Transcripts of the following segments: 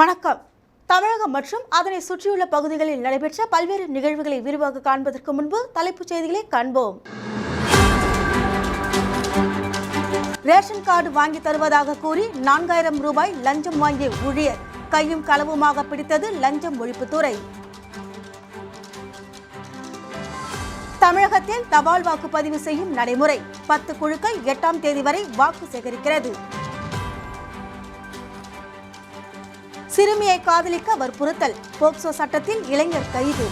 வணக்கம். தமிழகம் மற்றும் அதனை சுற்றியுள்ள பகுதிகளில் நடைபெற்ற பல்வேறு நிகழ்வுகளை விரிவாக காண்பதற்கு முன்பு தலைப்புச் செய்திகளை காண்போம். ரேஷன் கார்டு வாங்கி தருவதாக கூறி நான்காயிரம் ரூபாய் லஞ்சம் வாங்கிய ஊழியர் கையும் களவுமாக பிடித்தது லஞ்சம் ஒழிப்புத்துறை. தமிழகத்தில் தபால் வாக்குப்பதிவு செய்யும் நடைமுறை பத்து குழுக்கள் எட்டாம் தேதி வரை வாக்கு சேகரிக்கிறது. சிறுமியை காதலிக்க வற்புறுத்தல் போக்சோ சட்டத்தில் இளைஞர் கைது.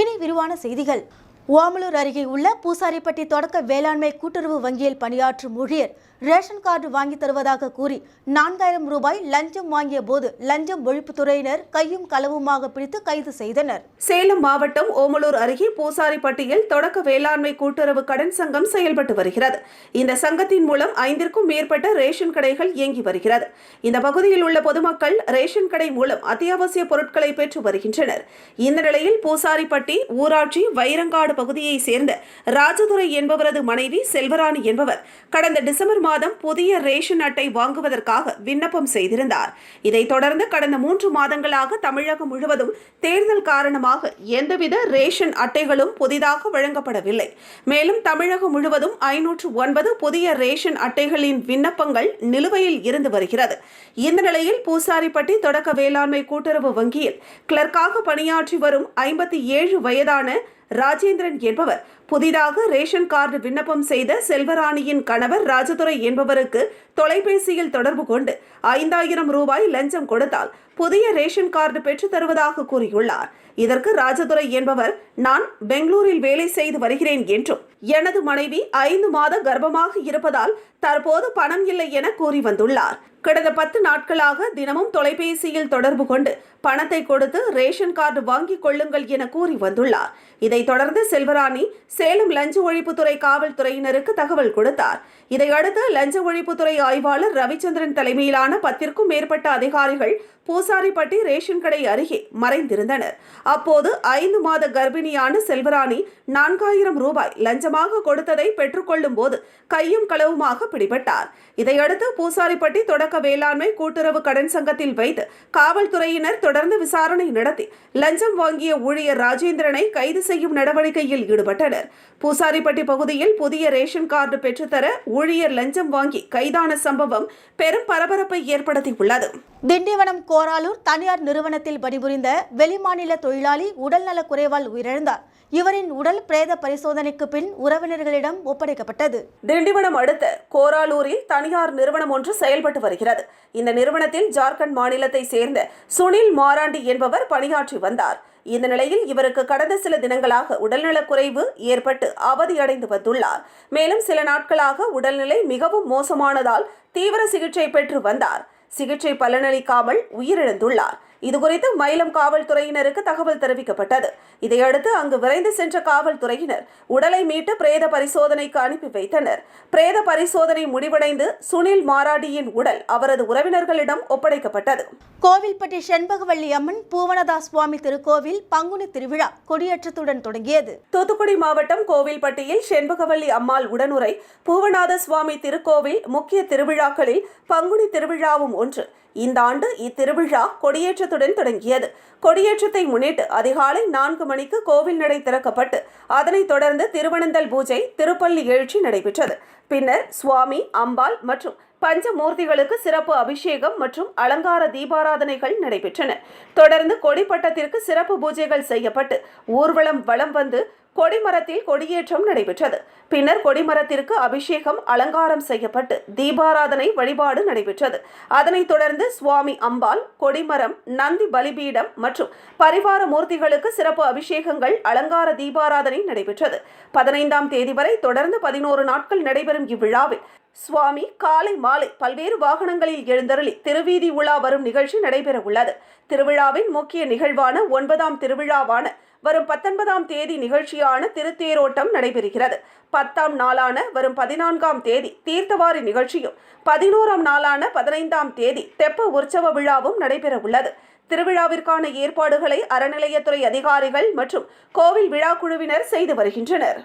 இனி விரிவான செய்திகள். ஓமலூர் அருகே உள்ள பூசாரிப்பட்டி தொடக்க வேளாண்மை கூட்டுறவு வங்கியில் பணியாற்றும் ஊழியர் ரேஷன் கார்டு வாங்கி தருவதாக கூறி நான்காயிரம் ரூபாய் லஞ்சம் வாங்கிய போது லஞ்சம் ஒழிப்புத்துறையினர் கையும் களவுமாக பிடித்து கைது செய்தனர். சேலம் மாவட்டம் ஓமலூர் அருகே பூசாரிப்பட்டியில் தொடக்க வேளாண்மை கூட்டுறவு கடன் சங்கம் செயல்பட்டு வருகிறது. இந்த சங்கத்தின் மூலம் ஐந்திற்கும் மேற்பட்ட ரேஷன் கடைகள் இயங்கி வருகிறது. இந்த பகுதியில் உள்ள பொதுமக்கள் ரேஷன் கடை மூலம் அத்தியாவசிய பொருட்களை பெற்று வருகின்றனர். இந்த நிலையில் பூசாரிப்பட்டி ஊராட்சி வைரங்காடு பகுதியை சேர்ந்த ராஜதுரை என்பவரது மனைவி செல்வராணி என்பவர் கடந்த டிசம்பர் மாதம் புதிய ரேஷன் அட்டை வாங்குவதற்காக விண்ணப்பம் செய்திருந்தார். இதைத் தொடர்ந்து கடந்த மூன்று மாதங்களாக தமிழகம் முழுவதும் தேர்தல் காரணமாக எந்தவித ரேஷன் அட்டைகளும் புதிதாக வழங்கப்படவில்லை. மேலும் தமிழகம் முழுவதும் ஐநூற்று ஒன்பது புதிய ரேஷன் அட்டைகளின் விண்ணப்பங்கள் நிலுவையில் இருந்து வருகிறது. இந்த நிலையில் பூசாரிப்பட்டி தொடக்க வேளாண்மை கூட்டுறவு வங்கியில் கிளர்க்காக பணியாற்றி வரும் ஐம்பத்தி ஏழு வயதான ராஜேந்திரன் என்பவர். புதிதாக ரேஷன் கார்டு விண்ணப்பம் செய்த செல்வராணியின் கணவர் ராஜதுரை என்பவருக்கு தொலைபேசியில் தொடர்பு கொண்டு ஐந்தாயிரம் ரூபாய் லஞ்சம் கொடுத்தால் புதிய ரேஷன் கார்டு பெற்று தருவதாக கூறியுள்ளார். இதற்கு ராஜதுரை என்பவர் நான் பெங்களூரில் வேலை செய்து வருகிறேன் என்றும் எனது மனைவி ஐந்து மாத கர்ப்பமாக இருப்பதால் தற்போது பணம் இல்லை என கூறி வந்துள்ளார். கடந்த பத்து நாட்களாக தினமும் தொலைபேசியில் தொடர்பு கொண்டு பணத்தை கொடுத்து ரேஷன் கார்டு வாங்கிக் கொள்ளுங்கள் என கூறி வந்துள்ளார். இதைத் தொடர்ந்து செல்வராணி சேலம் லஞ்ச ஒழிப்புத்துறை காவல்துறையினருக்கு தகவல் கொடுத்தார். இதையடுத்து லஞ்ச ஒழிப்புத்துறை ஆய்வாளர் ரவிச்சந்திரன் தலைமையிலான பத்திற்கும் மேற்பட்ட அதிகாரிகள் பூசாரிப்பட்டி ரேஷன் கடை அருகே மறைந்திருந்தனர். அப்போது ஐந்து மாத கர்ப்பிணியான செல்வராணி நான்காயிரம் ரூபாய் லஞ்சமாக கொடுத்ததை பெற்றுக்கொள்ளும் போது கையும் களவுமாக பிடிபட்டார். இதையடுத்து பூசாரிப்பட்டி தொடக்க வேளாண்மை கூட்டுறவு கடன் சங்கத்தில் வைத்து காவல்துறையினர் தொடர்ந்து விசாரணை நடத்தி லஞ்சம் வாங்கிய ஊழியர் ராஜேந்திரனை கைது செய்யும் நடவடிக்கையில் ஈடுபட்டனர். பூசாரிப்பட்டி பகுதியில் புதிய ரேஷன் கார்டு பெற்றுத்தர ஊழியர் லஞ்சம் வாங்கி கைதான சம்பவம் பெரும் பரபரப்பை ஏற்படுத்தியுள்ளது. திண்டிவனம் கோராலூர் தனியார் நிறுவனத்தில் பணிபுரிந்த வெளிமாநில தொழிலாளி உடல்நலக் குறைவால் உயிரிழந்தார். இவரின் உடல் பிரேத பரிசோதனைக்கு பின் உறவினர்களிடம் ஒப்படைக்கப்பட்டது. திண்டிவனம் அடுத்த கோராலூரில் தனியார் நிறுவனம் ஒன்று செயல்பட்டு வருகிறது. இந்த நிறுவனத்தில் ஜார்க்கண்ட் மாநிலத்தை சேர்ந்த சுனில் மாராண்டி என்பவர் பணியாற்றி வந்தார். இந்த நிலையில் இவருக்கு கடந்த சில தினங்களாக உடல்நலக்குறைவு ஏற்பட்டு அவதியடைந்து வந்துள்ளார். மேலும் சில நாட்களாக உடல்நிலை மிகவும் மோசமானதால் தீவிர சிகிச்சை பெற்று வந்தார். சிகிச்சை பலனளிக்காமல் உயிரிழந்துள்ளார். இதுகுறித்து மயிலம் காவல்துறையினருக்கு தகவல் தெரிவிக்கப்பட்டது. இதையடுத்து அங்கு விரைந்து சென்ற காவல்துறையினர் உடலை மீட்டு பிரேத பரிசோதனைக்கு அனுப்பி வைத்தனர். பிரேத பரிசோதனை முடிவடைந்து சுனில் மாராடியின் உடல் அவரது உறவினர்களிடம் ஒப்படைக்கப்பட்டது. கோவில்பட்டி செண்பகவல்லி அம்மன் பூவனதாஸ் சுவாமி திருக்கோவில் பங்குனி திருவிழா கொடியேற்றத்துடன் தொடங்கியது. தூத்துக்குடி மாவட்டம் கோவில்பட்டியில் செண்பகவல்லி அம்மாள் உடனுரை பூவநாத சுவாமி திருக்கோவில் முக்கிய திருவிழாக்களில் பங்குனி திருவிழாவும் ஒன்று. இந்த ஆண்டு இத்திருவிழா கொடியேற்றத்துடன் தொடங்கியது. கொடியேற்றத்தை முன்னிட்டு அதிகாலை நான்கு மணிக்கு கோவில் நடை திறக்கப்பட்டு அதனைத் தொடர்ந்து திருவனந்தல் பூஜை திருப்பள்ளி எழுச்சி நடைபெற்றது. பின்னர் சுவாமி அம்பாள் மற்றும் பஞ்சமூர்த்திகளுக்கு சிறப்பு அபிஷேகம் மற்றும் அலங்கார தீபாராதனைகள் நடைபெற்றன. தொடர்ந்து கொடிப்பட்டத்திற்கு சிறப்பு பூஜைகள் செய்யப்பட்டு ஊர்வலம் வலம் வந்து கொடிமரத்தில் கொடியேற்றம் நடைபெற்றது. பின்னர் கொடிமரத்திற்கு அபிஷேகம் அலங்காரம் செய்யப்பட்டு தீபாராதனை வழிபாடு நடைபெற்றது. அதனைத் தொடர்ந்து சுவாமி அம்பாள் கொடிமரம் நந்தி பலிபீடம் மற்றும் பரிவார மூர்த்திகளுக்கு சிறப்பு அபிஷேகங்கள் அலங்கார தீபாராதனை நடைபெற்றது. பதினைந்தாம் தேதி வரை தொடர்ந்து பதினோரு நாட்கள் நடைபெறும் இவ்விழாவில் சுவாமி காலை மாலை பல்வேறு வாகனங்களில் எழுந்தருளி திருவீதி உலா வரும் நிகழ்ச்சி நடைபெற உள்ளது திருவிழாவின் முக்கிய நிகழ்வான ஒன்பதாம் திருவிழாவான வரும் பத்தொன்பதாம் தேதி நிகழ்ச்சியான திருத்தேரோட்டம் நடைபெறுகிறது. பத்தாம் நாளான வரும் பதினான்காம் தேதி தீர்த்தவாரி நிகழ்ச்சியும் பதினோராம் நாளான பதினைந்தாம் தேதி தெப்ப உற்சவ விழாவும் நடைபெறவுள்ளது. திருவிழாவிற்கான ஏற்பாடுகளை அறநிலையத்துறை அதிகாரிகள் மற்றும் கோவில் விழா குழுவினர் செய்து வருகின்றனர்.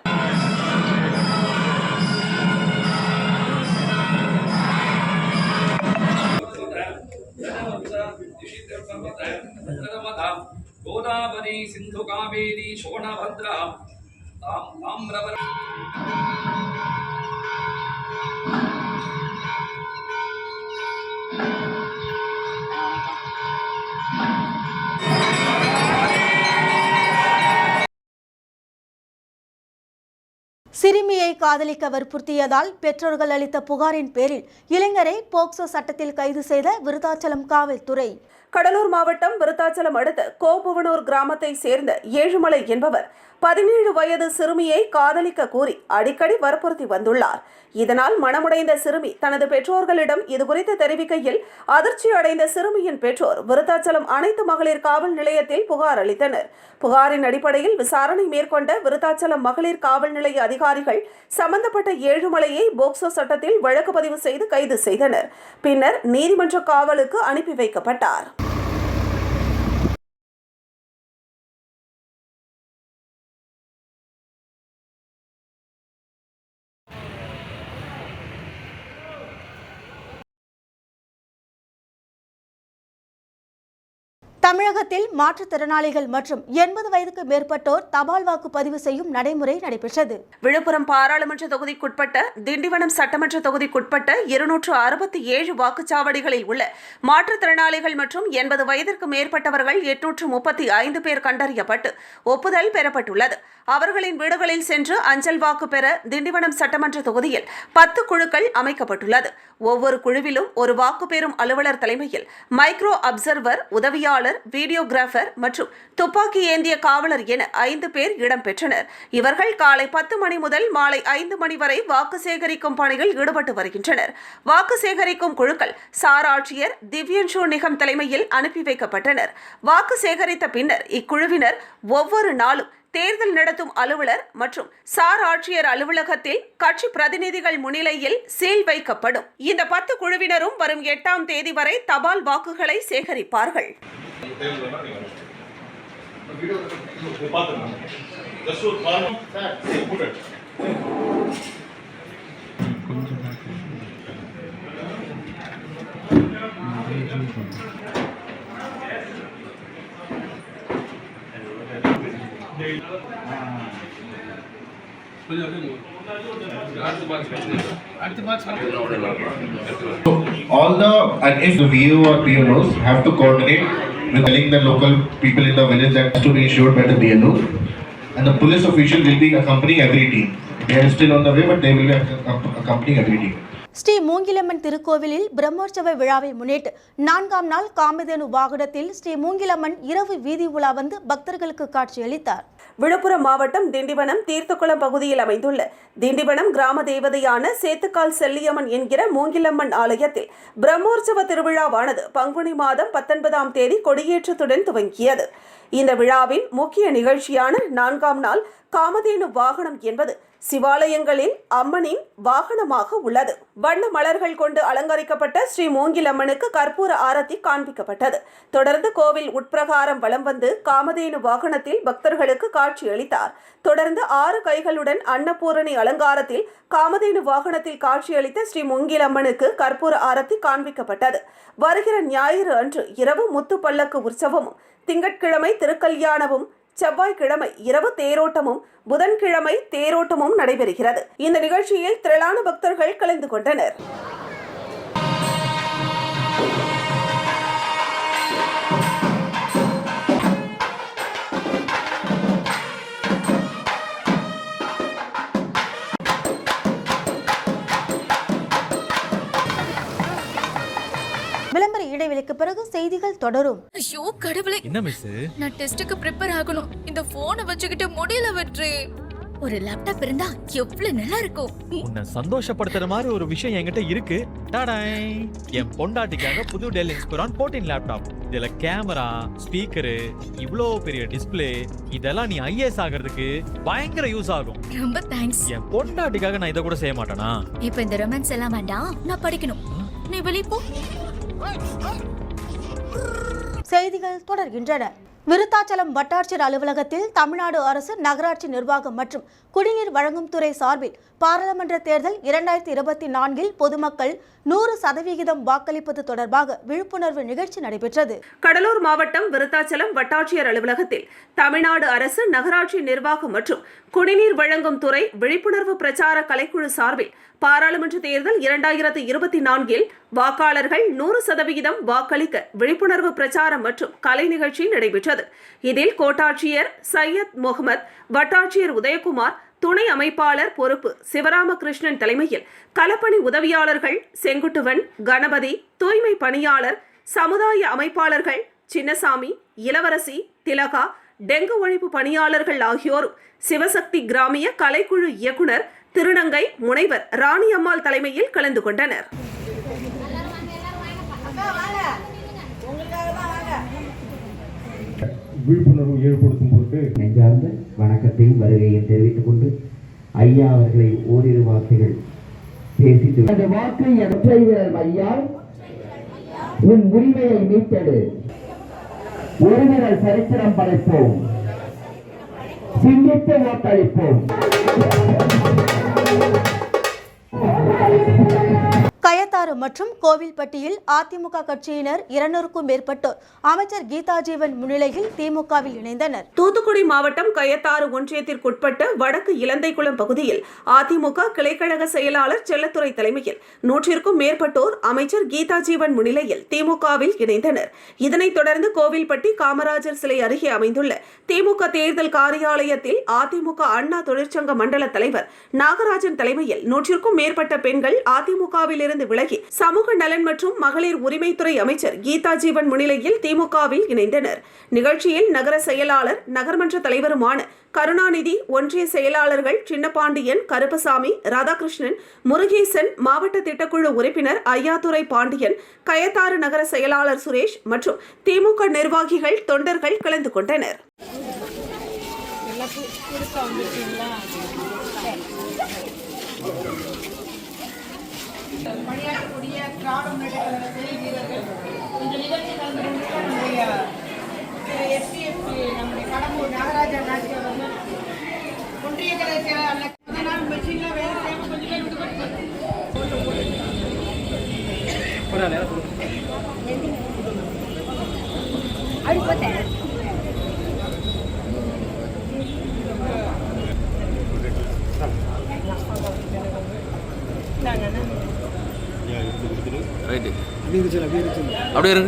Thank. கோதாவரி சிந்து காவேரி சோனபத்ரா தாம் தாமிரவர சிறுமியை காதலிக்க வற்புறுத்தியதால் பெற்றோர்கள் அளித்த புகாரின் பேரில் இளைஞரை போக்சோ சட்டத்தில் கைது செய்த விருதாச்சலம் காவல்துறை. கடலூர் மாவட்டம் விருத்தாச்சலம் அடுத்த கோபுவனூர் கிராமத்தை சேர்ந்த ஏழுமலை என்பவர் பதினேழு வயது சிறுமியை காதலிக்க கூறி அடிக்கடி வற்புறுத்தி வந்துள்ளார். இதனால் மனமுடைந்த சிறுமி தனது பெற்றோர்களிடம் இதுகுறித்து தெரிவிக்கையில் அதிர்ச்சி அடைந்த சிறுமியின் பெற்றோர் விருத்தாச்சலம் அனைத்து மகளிர் காவல் நிலையத்தில் புகார் அளித்தனர். புகாரின் அடிப்படையில் விசாரணை மேற்கொண்ட விருத்தாச்சலம் மகளிர் காவல் நிலைய அதிகாரிகள் சம்பந்தப்பட்ட ஏழுமலையை போக்சோ சட்டத்தில் வழக்கு பதிவு செய்து கைது செய்தனர். பின்னர் நீதிமன்ற காவலுக்கு அனுப்பி வைக்கப்பட்டார். தமிழகத்தில் மாற்றுத்திறனாளிகள் மற்றும் எண்பது வயதுக்கு மேற்பட்டோர் தபால் வாக்கு பதிவு செய்யும் நடைமுறை நடைபெற்றது. விழுப்புரம் பாராளுமன்ற தொகுதிக்குட்பட்ட திண்டிவனம் சட்டமன்ற தொகுதிக்குட்பட்ட இருநூற்று அறுபத்தி ஏழு வாக்குச்சாவடிகளில் உள்ள மாற்றுத்திறனாளிகள் மற்றும் எண்பது வயதிற்கு மேற்பட்டவர்கள் எட்நூற்று முப்பத்தி ஐந்து பேர் கண்டறியப்பட்டு ஒப்புதல் பெறப்பட்டுள்ளது. அவர்களின் வீடுகளில் சென்று அஞ்சல் வாக்கு பெற திண்டிவனம் சட்டமன்ற தொகுதியில் பத்து குழுக்கள் அமைக்கப்பட்டுள்ளது. ஒவ்வொரு குழுவிலும் ஒரு வாக்கு பெறும் அலுவலர் தலைமையில் மைக்ரோ அப்சர்வர் உதவியாளர் வீடியோகிராஃபர் மற்றும் துப்பாக்கி ஏந்திய காவலர் என ஐந்து பேர் இடம்பெற்றனர். இவர்கள் காலை பத்து மணி முதல் மாலை ஐந்து மணி வரை வாக்கு சேகரிக்கும் பணியில் ஈடுபட்டு வருகின்றனர். வாக்கு சேகரிக்கும் குழுக்கள் சார் ஆட்சியர் திவ்யன்ஷு நிகம் தலைமையில் அனுப்பி வைக்கப்பட்டனர். வாக்கு சேகரித்த பின்னர் இக்குழுவினர் ஒவ்வொரு நாளும் தேர்தல் நடத்தும் அலுவலர் மற்றும் சார் ஆட்சியர் அலுவலகத்தில் கட்சி பிரதிநிதிகள் முன்னிலையில் சீல் வைக்கப்படும். இந்த பத்து குழுவினரும் வரும் எட்டாம் தேதி வரை தபால் வாக்குகளை சேகரிப்பார்கள். கொஞ்சம் ஒரு காரணம் sir all the and if the VO or PLOs have to coordinate with telling the local people in the village that has to be issued by the BLO and the police official will be accompanying every team. They are still on the way but they will be accompanying every team. Shri Moongilamman திருக்கோவிலில் பிரம்மோற்சவ விழாவை முன்னிட்டு நான்காம் நாள் காமதேனு வாகனத்தில் ஸ்ரீ மூங்கிலம்மன் இரவு வீதி உலா வந்து பக்தர்களுக்கு காட்சியளித்தார் விழுப்புரம் மாவட்டம் திண்டிவனம் தீர்த்தக்குளம் பகுதியில் அமைந்துள்ள திண்டிவனம் கிராம தேவதையான சேத்துக்கால் செல்லியம்மன் என்கிற மூங்கிலம்மன் ஆலயத்தில் பிரம்மோற்சவ திருவிழாவானது பங்குனி மாதம் பத்தொன்பதாம் தேதி கொடியேற்றத்துடன் துவங்கியது. இந்த விழாவின் முக்கிய நிகழ்ச்சியான நான்காம் நாள் காமதேனு வாகனம் என்பது சிவாலயங்களில் அம்மனின் வாகனமாக உள்ளது. வண்ண மலர்கள் கொண்டு அலங்கரிக்கப்பட்ட ஸ்ரீ மூங்கிலம்மனுக்கு கற்பூர ஆரத்தி காண்பிக்கப்பட்டது. தொடர்ந்து கோவில் உட்பிரகாரம் வலம் வந்து காமதேனு வாகனத்தில் பக்தர்களுக்கு காட்சியளித்தார் தொடர்ந்து ஆறு கைகளுடன் அன்னபூரணி அலங்காரத்தில் காமதேனு வாகனத்தில் காட்சியளித்த ஸ்ரீ மூங்கிலம்மனுக்கு கற்பூர ஆரத்தி காண்பிக்கப்பட்டது. வருகிற ஞாயிறு அன்று இரவு முத்து பல்லக்கு உற்சவமும் திங்கட்கிழமை திருக்கல்யாணமும் செவ்வாய்க்கிழமை இரவு தேரோட்டமும் புதன்கிழமை தேரோட்டமும் நடைபெறுகிறது. இந்த நிகழ்ச்சியில் திரளான பக்தர்கள் கலந்து கொண்டனர். இடைவெளிக்கு பிறகு செய்திகள் தொடரும். ஐயோ கடவுளே. என்ன மிஸ் நான் டெஸ்டுக்கு ப்ரிப்பேர் ஆகணும். இந்த போனை வச்சுக்கிட்டு முடியல வெற்றி. ஒரு லேப்டாப் இருந்தா எவ்வளவு நல்லா இருக்கும். உன்னை சந்தோஷப்படுத்துற மாதிரி ஒரு விஷயம் என்கிட்ட இருக்கு. டாடாய். என் பொண்டாட்டிக்காக புது டெல் இன்ஸ்பிரான் 14 லேப்டாப் இதுல கேமரா ஸ்பீக்கரு இவ்ளோ பெரிய டிஸ்ப்ளே இதெல்லாம் நீ ஐஏஎஸ் ஆகிறதுக்கு பயங்கர யூஸ் ஆகும். ரொம்ப தேங்க்ஸ் என் பொண்டாட்டிக்காக நான் இதை கூட செய்ய மாட்டேனா? இப்போ இந்த ரொமான்ஸ் எல்லாம் வேண்டாம். நான் படிக்கணும். நீ வெளிய போ. செய்திகள் தொடர்கின்றன. விருத்தாச்சலம் வட்டாட்சியர் அலுவலகத்தில் தமிழ்நாடு அரசு நகராட்சி நிர்வாகம் மற்றும் குடிநீர் வழங்கும் துறை சார்பில் பாராளுமன்ற தேர்தல் இரண்டாயிரத்தி இருபத்தி நான்கில் பொதுமக்கள் நூறு சதவிகிதம் வாக்களிப்பது தொடர்பாக விழிப்புணர்வு நிகழ்ச்சி நடைபெற்றது. கடலூர் மாவட்டம் விருத்தாச்சலம் வட்டாட்சியர் அலுவலகத்தில் தமிழ்நாடு அரசு நகராட்சி நிர்வாகம் மற்றும் குடிநீர் வழங்கும் துறை விழிப்புணர்வு பிரச்சார கலைக்குழு சார்பில் பாராளுமன்ற தேர்தல் இரண்டாயிரத்து இருபத்தி நான்கில் வாக்காளர்கள் நூறு சதவிகிதம் வாக்களிக்க விழிப்புணர்வு பிரச்சாரம் மற்றும் கலை நிகழ்ச்சி நடைபெற்றது. இதில் கோட்டாட்சியர் சையத் முகமது வட்டாட்சியர் உதயகுமார் துணை அமைப்பாளர் பொறுப்பு சிவராமகிருஷ்ணன் தலைமையில் களப்பணி உதவியாளர்கள் செங்குட்டுவன் கணபதி தூய்மை பணியாளர் சமுதாய அமைப்பாளர்கள் சின்னசாமி இளவரசி திலகா டெங்கு ஒழிப்பு பணியாளர்கள் ஆகியோரும் சிவசக்தி கிராமிய கலைக்குழு இயக்குனர் திருநங்கை முனைவர் ராணியம்மாள் தலைமையில் கலந்து கொண்டனர். விழிப்புணர்வு ஏற்படுத்தும் பொருட்டு நெஞ்சார்ந்த வணக்கத்தையும் வருகையை தெரிவித்துக் கொண்டு ஐயா அவர்களை ஓரிரு வார்த்தைகள் பேசி அந்த வாக்கை ஒற்றை விரல் மையால் உன் உரிமையை மீட்டெடு. ஒரு விரல் சரித்திரம் படைப்போம். சிந்தித்து வாக்களிப்போம். திருவாரூர் மற்றும் கோவில்பட்டியில் அதிமுக கட்சியினர் இருநூறுக்கும் மேற்பட்டோர் அமைச்சர் கீதா ஜீவன் முன்னிலையில் திமுகவில் இணைந்தனர். தூத்துக்குடி மாவட்டம் கயத்தாறு ஒன்றியத்திற்குட்பட்ட வடக்கு இலந்தைக்குளம் பகுதியில் அதிமுக கிளைக்கழக செயலாளர் செல்லத்துறை தலைமையில் நூற்றிற்கும் மேற்பட்டோர் அமைச்சர் கீதா ஜீவன் முன்னிலையில் திமுகவில் இணைந்தனர். இதனைத் தொடர்ந்து கோவில்பட்டி காமராஜர் சிலை அருகே அமைந்துள்ள திமுக தேர்தல் காரியாலயத்தில் அதிமுக அண்ணா தொழிற்சங்க மண்டல தலைவர் நாகராஜன் தலைமையில் நூற்றிற்கும் மேற்பட்ட பெண்கள் அதிமுகவில் இருந்து விலகி சமூக நலன் மற்றும் மகளிர் உரிமைத்துறை அமைச்சர் கீதா ஜீவன் முன்னிலையில் திமுகவில் இணைந்தனர். நிகழ்ச்சியில் நகர செயலாளர் நகர்மன்ற தலைவருமான கருணாநிதி ஒன்றிய செயலாளர்கள் சின்னபாண்டியன் கருப்பசாமி ராதாகிருஷ்ணன் முருகேசன் மாவட்ட திட்டக்குழு உறுப்பினர் ஐயாதுரை பாண்டியன் கயத்தாறு நகர செயலாளர் சுரேஷ் மற்றும் திமுக நிர்வாகிகள் தொண்டர்கள் கலந்து கொண்டனர். பணியாற்றக்கூடிய திராவிட கழக செயல் வீரர்கள் இந்த நிகழ்ச்சி கலந்து நம்முடைய திரு எஸ்டிஎஃப் நம்முடைய கடம்பூர் நாகராஜன் நாச்சி அவர்கள் ஒன்றிய முத நாள் மெஷின்ல வேலை செய்யாம கொஞ்சம் பேர் விடுபட்டு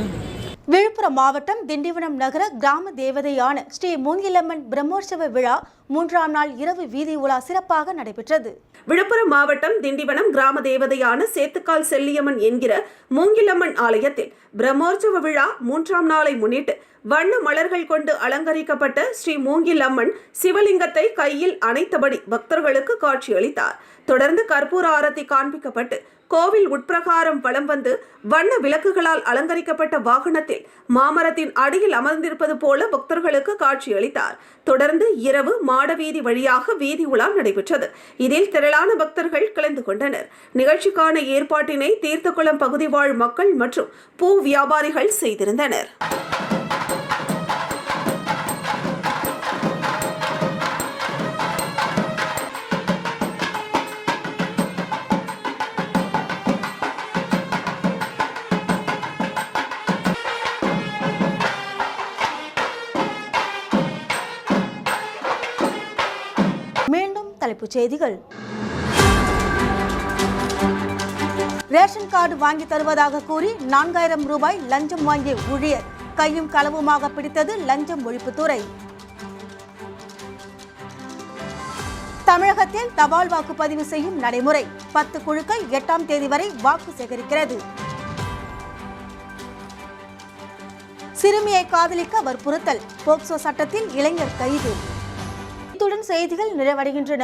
விழுப்புரம் மாவட்டம் திண்டிவனம் நகர கிராம தேவதையான ஸ்ரீ மூங்கிலம்மன் பிரம்மோற்சவ விழா மூன்றாம் நாள் இரவு வீதி உலா சிறப்பாக நடைபெற்றது. விழுப்புரம் மாவட்டம் திண்டிவனம் கிராம தேவதையான சேத்துக்கால் செல்லியம்மன் என்கிற மூங்கிலம்மன் ஆலயத்தில் பிரம்மோற்சவ விழா மூன்றாம் நாளை முன்னிட்டு வண்ண மலர்கள் கொண்டு அலங்கரிக்கப்பட்ட ஸ்ரீ மூங்கில் அம்மன் சிவலிங்கத்தை கையில் அணைத்தபடி பக்தர்களுக்கு காட்சியளித்தார். தொடர்ந்து கற்பூர ஆரத்தி காண்பிக்கப்பட்டு கோவில் உட்பிரகாரம் வலம் வந்து வண்ண விளக்குகளால் அலங்கரிக்கப்பட்ட வாகனத்தில் மாமரத்தின் அடியில் அமர்ந்திருப்பது போல பக்தர்களுக்கு காட்சியளித்தார். தொடர்ந்து இரவு மாடவீதி வழியாக வீதி உலா நடைபெற்றது. இதில் திரளான பக்தர்கள் கலந்து கொண்டனர். நிகழ்ச்சிக்கான ஏற்பாட்டினை தீர்த்தக்குளம் பகுதி வாழ் மக்கள் மற்றும் பூ வியாபாரிகள் செய்திருந்தனர். தலைப்புச் செய்திகள். ரேஷன் கார்டு வாங்கி தருவதாக கூறி நான்காயிரம் ரூபாய் லஞ்சம் வாங்கிய ஊழியர் கையும் களவுமாக பிடித்தது லஞ்சம் ஒழிப்புத்துறை தமிழகத்தில் தபால் வாக்குப்பதிவு செய்யும் நடைமுறை பத்து குழுக்கள் எட்டாம் தேதி வரை வாக்கு சேகரிக்கிறது. சிறுமியை காதலிக்க வற்புறுத்தல் போக்சோ சட்டத்தில் இளைஞர் கைது. இத்துடன் செய்திகள் நிறைவடைகின்றன.